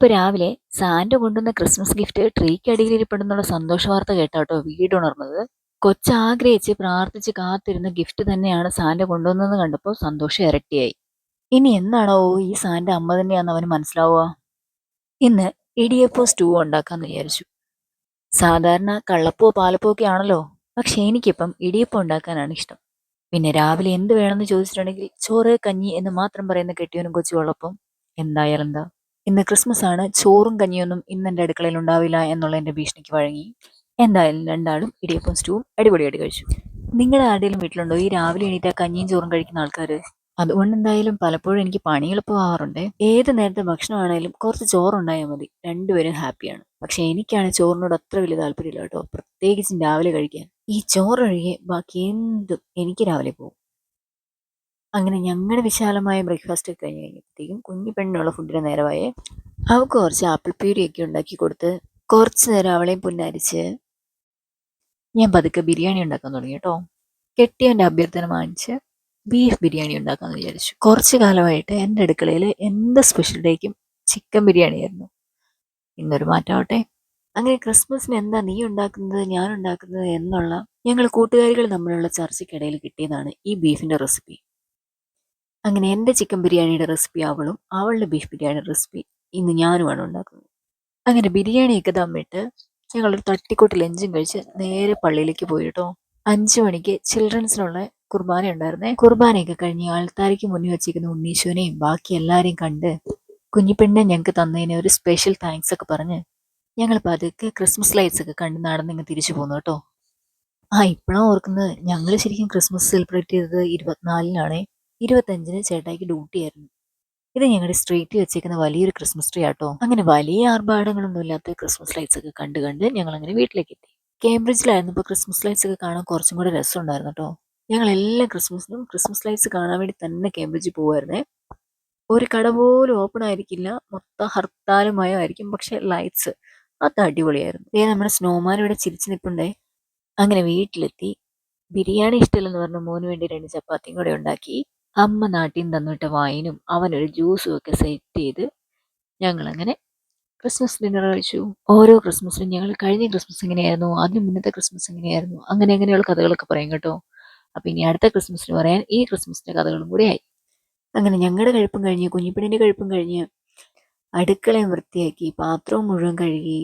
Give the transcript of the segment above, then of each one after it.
അപ്പൊ രാവിലെ സാന്റ കൊണ്ടുവന്ന ക്രിസ്മസ് ഗിഫ്റ്റ് ട്രീക്കടിയിൽ ഇരിപ്പെടുന്നുള്ള സന്തോഷ വാർത്ത കേട്ടാട്ടോ വീടുണർന്നത്. കൊച്ചാഗ്രഹിച്ച് പ്രാർത്ഥിച്ച് കാത്തിരുന്ന ഗിഫ്റ്റ് തന്നെയാണ് സാന്റെ കൊണ്ടുവന്നതെന്ന് കണ്ടപ്പോൾ സന്തോഷം ഇരട്ടിയായി. ഇനി എന്നാണോ ഈ സാന്റെ അമ്മ തന്നെയാന്ന് അവന് മനസ്സിലാവുക? ഇന്ന് ഇടിയപ്പോ സ്റ്റൂ ഉണ്ടാക്കാന്ന് വിചാരിച്ചു. സാധാരണ കള്ളപ്പോ പാലപ്പോ ഒക്കെ ആണല്ലോ പക്ഷെ എനിക്കിപ്പം ഇടിയപ്പം ഉണ്ടാക്കാനാണ് ഇഷ്ടം. പിന്നെ രാവിലെ എന്ത് വേണമെന്ന് ചോദിച്ചിട്ടുണ്ടെങ്കിൽ ചോറ് കഞ്ഞി എന്ന് മാത്രം പറയുന്ന കെട്ടിയവനും കൊച്ചു വെള്ളപ്പം എന്തായാലും എന്താ? ഇന്ന് ക്രിസ്മസ് ആണ് ചോറും കഞ്ഞിയൊന്നും ഇന്ന് എന്റെ അടുക്കളയിൽ ഉണ്ടാവില്ല എന്നുള്ള എന്റെ ഭീഷണിക്ക് വഴങ്ങി. എന്തായാലും രണ്ടാളും ഇടിയപ്പം സ്റ്റൂവും അടിപൊളിയായിട്ട് കഴിച്ചു. നിങ്ങളുടെ ആരുടെയും വീട്ടിലുണ്ടോ? ഈ രാവിലെ എണീറ്റ കഞ്ഞിയും ചോറും കഴിക്കുന്ന ആൾക്കാർ അതുകൊണ്ട് എന്തായാലും പലപ്പോഴും എനിക്ക് പണി എളുപ്പമാവാറുണ്ട്. ഏത് നേരത്തെ ഭക്ഷണമാണേലും കുറച്ച് ചോറുണ്ടായാൽ മതി. രണ്ടുപേരും ഹാപ്പിയാണ്. പക്ഷെ എനിക്കാണ് ചോറിനോട് അത്ര വലിയ താല്പര്യമില്ല കേട്ടോ. പ്രത്യേകിച്ചും രാവിലെ കഴിക്കാൻ. ഈ ചോറൊഴികെ ബാക്കി എന്തും എനിക്ക് രാവിലെ പോകും അങ്ങനെ ഞങ്ങളുടെ വിശാലമായ ബ്രേക്ക്ഫാസ്റ്റ് കഴിഞ്ഞ് കഴിഞ്ഞപ്പോഴത്തേക്കും കുഞ്ഞു പെണ്ണിനുള്ള ഫുഡിന് നേരമായി അവൾക്ക് കുറച്ച് ആപ്പിൾ പ്യൂരിയൊക്കെ ഉണ്ടാക്കി കൊടുത്ത് കുറച്ച് നേരം അവളെയും പുന്നരിച്ച് ഞാൻ പതുക്കെ ബിരിയാണി ഉണ്ടാക്കാൻ തുടങ്ങി കേട്ടോ. കെട്ടിയവന്റെ അഭ്യർത്ഥന വാങ്ങിച്ച് ബീഫ് ബിരിയാണി ഉണ്ടാക്കാമെന്ന് വിചാരിച്ചു. കുറച്ച് കാലമായിട്ട് എന്റെ അടുക്കളയിൽ എന്ത് സ്പെഷ്യൽ ഡേക്കും ചിക്കൻ ബിരിയാണി ആയിരുന്നു. ഇന്നൊരു മാറ്റമാവട്ടെ. അങ്ങനെ ക്രിസ്മസിന് എന്താ നീ ഉണ്ടാക്കുന്നത് ഞാൻ ഉണ്ടാക്കുന്നത് എന്നുള്ള ഞങ്ങൾ കൂട്ടുകാരികൾ തമ്മിലുള്ള ചർച്ചയ്ക്കിടയിൽ കിട്ടിയതാണ് ഈ ബീഫിന്റെ റെസിപ്പി അങ്ങനെ എന്റെ ചിക്കൻ ബിരിയാണിയുടെ റെസിപ്പി അവളും അവളുടെ ബീഫ് ബിരിയാണി റെസിപ്പി ഇന്ന് ഞാനുമാണ് ഉണ്ടാക്കുന്നത്. അങ്ങനെ ബിരിയാണിയൊക്കെ തമ്മിട്ട് ഞങ്ങളൊരു തട്ടിക്കൂട്ടിൽ ലഞ്ചും കഴിച്ച് നേരെ പള്ളിയിലേക്ക് പോയി കേട്ടോ അഞ്ചു മണിക്ക് ചിൽഡ്രൻസിനുള്ള കുർബാന ഉണ്ടായിരുന്നേ. കുർബാനയൊക്കെ കഴിഞ്ഞ് ആൾത്താരയ്ക്ക് മുന്നിൽ വെച്ചിരിക്കുന്ന ഉണ്ണീശുവിനെയും ബാക്കി എല്ലാവരെയും കണ്ട് കുഞ്ഞിപ്പെണ്ണെ ഞങ്ങൾക്ക് തന്നതിന് ഒരു സ്പെഷ്യൽ താങ്ക്സ് ഒക്കെ പറഞ്ഞ് ഞങ്ങൾ പതുക്കെ ക്രിസ്മസ് ലൈറ്റ്സ് ഒക്കെ കണ്ട് നടന്നിങ്ങ് തിരിച്ചു പോന്നു കേട്ടോ. ആ ഇപ്പോഴും ഓർക്കുന്നത് ഞങ്ങൾ ശരിക്കും ക്രിസ്മസ് സെലിബ്രേറ്റ് ചെയ്തത് ഇരുപത്തിനാലിനാണേ. ഇരുപത്തഞ്ചിന് ചേട്ടായിക്ക് ഡ്യൂട്ടി ആയിരുന്നു. ഇത് ഞങ്ങളുടെ സ്ട്രീറ്റിൽ വെച്ചേക്കുന്ന വലിയൊരു ക്രിസ്മസ് ട്രീ ആട്ടോ. അങ്ങനെ വലിയ ആർഭാടങ്ങളൊന്നും ഇല്ലാത്ത ക്രിസ്മസ് ലൈറ്റ്സ് ഒക്കെ കണ്ട് കണ്ട് ഞങ്ങൾ അങ്ങനെ വീട്ടിലേക്ക് എത്തി. കേംബ്രിഡ്ജിലായിരുന്നപ്പോൾ ക്രിസ്മസ് ലൈറ്റ്സ് ഒക്കെ കാണാൻ കുറച്ചും കൂടെ രസമുണ്ടായിരുന്നു കേട്ടോ ഞങ്ങൾ എല്ലാ ക്രിസ്മസിനും ക്രിസ്മസ് ലൈറ്റ്സ് കാണാൻ വേണ്ടി തന്നെ കേംബ്രിഡ്ജിൽ പോകുമായിരുന്നേ ഒരു കട പോലും ഓപ്പൺ ആയിരിക്കില്ല. മൊത്തം ഹർത്താലുമയമായിരിക്കും പക്ഷെ ലൈറ്റ്സ് അത് അടിപൊളിയായിരുന്നു. ഏ നമ്മുടെ സ്നോമാൻ ഇവിടെ ചിരിച്ചു നിൽപ്പുണ്ടേ അങ്ങനെ വീട്ടിലെത്തി. ബിരിയാണി ഇഷ്ടമില്ലെന്ന് പറഞ്ഞ മോന് വേണ്ടി രണ്ട് ചപ്പാത്തിയും കൂടെ ഉണ്ടാക്കി. അമ്മ നാട്ടിൽ നിന്ന് തന്നിട്ട വൈനും അവനൊരു ജ്യൂസും ഒക്കെ സെറ്റ് ചെയ്ത് ഞങ്ങളങ്ങനെ ക്രിസ്മസ് ഡിന്നർ കഴിച്ചു. ഓരോ ക്രിസ്മസിനും ഞങ്ങൾ കഴിഞ്ഞ ക്രിസ്മസ് എങ്ങനെയായിരുന്നു അതിന് മുന്നത്തെ ക്രിസ്മസ് എങ്ങനെയായിരുന്നു അങ്ങനെ അങ്ങനെയുള്ള കഥകളൊക്കെ പറയും കേട്ടോ. അപ്പോൾ ഇനി അടുത്ത ക്രിസ്മസിന് പറയാൻ ഈ ക്രിസ്മസിന്റെ കഥകളും കൂടെ ആയി. അങ്ങനെ ഞങ്ങളുടെ കഴിപ്പും കഴിഞ്ഞ് കുഞ്ഞിപ്പിണിന്റെ കഴിപ്പും കഴിഞ്ഞ് അടുക്കളയും വൃത്തിയാക്കി പാത്രവും മുഴുവൻ കഴുകി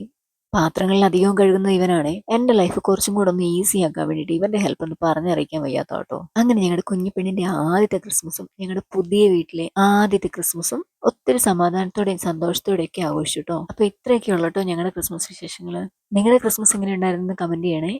പാത്രങ്ങളിൽ അധികവും കഴുകുന്നത് ഇവനാണ്. എന്റെ ലൈഫ് കുറച്ചും കൂടെ ഒന്ന് ഈസി ആക്കാൻ വേണ്ടിയിട്ട് ഇവന്റെ ഹെൽപ്പ് ഒന്ന് പറഞ്ഞറിയിക്കാൻ വയ്യാത്ത കേട്ടോ അങ്ങനെ ഞങ്ങളുടെ കുഞ്ഞിപ്പെണ്ണിന്റെ ആദ്യത്തെ ക്രിസ്മസും ഞങ്ങളുടെ പുതിയ വീട്ടിലെ ആദ്യത്തെ ക്രിസ്മസും ഒത്തിരി സമാധാനത്തോടെയും സന്തോഷത്തോടെയും ഒക്കെ ആഘോഷിച്ചു കേട്ടോ അപ്പൊ ഇത്രയൊക്കെ ഉള്ളൂ കേട്ടോ ഞങ്ങളുടെ ക്രിസ്മസ് വിശേഷങ്ങൾ നിങ്ങളുടെ ക്രിസ്മസ് എങ്ങനെ ഉണ്ടായിരുന്നു കമന്റ് ചെയ്യണേ.